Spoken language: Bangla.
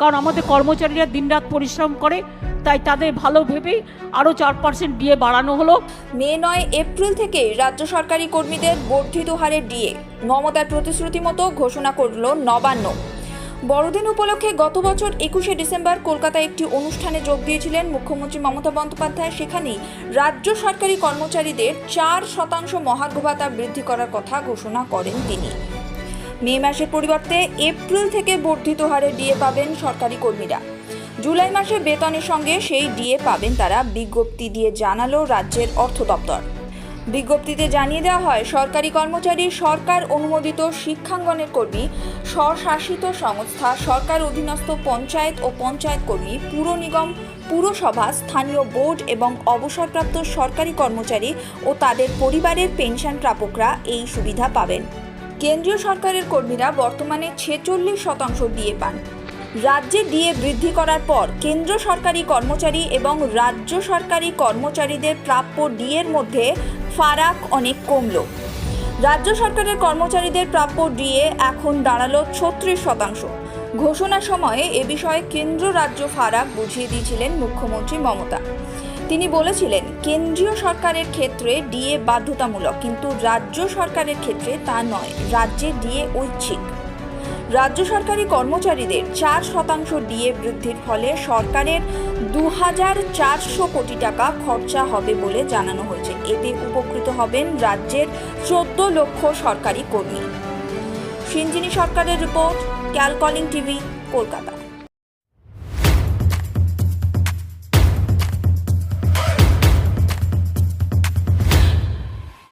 কারণ আমাদের কর্মচারীরা দিনরাত পরিশ্রম করে, তাই তাদের ভালো ভেবেই আরও চার পার্সেন্ট ডিএ বাড়ানো হলো। মে নয় এপ্রিল থেকে রাজ্য সরকারি কর্মীদের বর্ধিত হারে ডিএ মমতার প্রতিশ্রুতি মতো ঘোষণা করল নবান্ন। বড়দিন উপলক্ষে গত বছর একুশে ডিসেম্বর কলকাতায় একটি অনুষ্ঠানে যোগ দিয়েছিলেন মুখ্যমন্ত্রী মমতা বন্দ্যোপাধ্যায়। সেখানেই রাজ্য সরকারি কর্মচারীদের চার শতাংশ মহার্ঘ ভাতা বৃদ্ধি করার কথা ঘোষণা করেন তিনি। মে মাসের পরিবর্তে এপ্রিল থেকে বর্ধিত হারে ডিএ পাবেন সরকারি কর্মীরা। জুলাই মাসে বেতনের সঙ্গে সেই ডিএ পাবেন তারা, বিজ্ঞপ্তি দিয়ে জানালো রাজ্যের অর্থ দপ্তর। বিজ্ঞপ্তিতে জানিয়ে দেওয়া হয়, সরকারি কর্মচারী সরকার অনুমোদিত শিক্ষাঙ্গনের কর্মী, স্বশাসিত সংস্থা, সরকার অধীনস্থ পঞ্চায়েত ও পঞ্চায়েত কর্মী, পুর নিগম, পুরসভা, স্থানীয় বোর্ড এবং অবসরপ্রাপ্ত সরকারি কর্মচারী ও তাদের পরিবারের পেনশন প্রাপকরা এই সুবিধা পাবেন। কেন্দ্রীয় সরকারের কর্মীরা বর্তমানে ছেচল্লিশ শতাংশ ডিএ পান। রাজ্যে ডিএ বৃদ্ধি করার পর কেন্দ্র সরকারি কর্মচারী এবং রাজ্য সরকারি কর্মচারীদের প্রাপ্য ডিএর মধ্যে ফারাক অনেক কমল। রাজ্য সরকারের কর্মচারীদের প্রাপ্য ডিএ এখন দাঁড়াল ছত্রিশ শতাংশ। ঘোষণার সময়ে এ বিষয়ে কেন্দ্র রাজ্য ফারাক বুঝিয়ে দিয়েছিলেন মুখ্যমন্ত্রী মমতা। তিনি বলেছিলেন, কেন্দ্রীয় সরকারের ক্ষেত্রে ডিএ বাধ্যতামূলক, কিন্তু রাজ্য সরকারের ক্ষেত্রে তা নয়। রাজ্যে ডিএ ঐচ্ছিক। রাজ্য সরকারি কর্মচারীদের চার শতাংশ ডিএ বৃদ্ধির ফলে সরকারের দু হাজার চারশো কোটি টাকা খরচা হবে বলে জানানো হয়েছে। এতে উপকৃত হবেন রাজ্যের চোদ্দ লক্ষ সরকারি কর্মী। সিঞ্জিনী সরকারের রিপোর্ট, ক্যালকলিং টিভি, কলকাতা।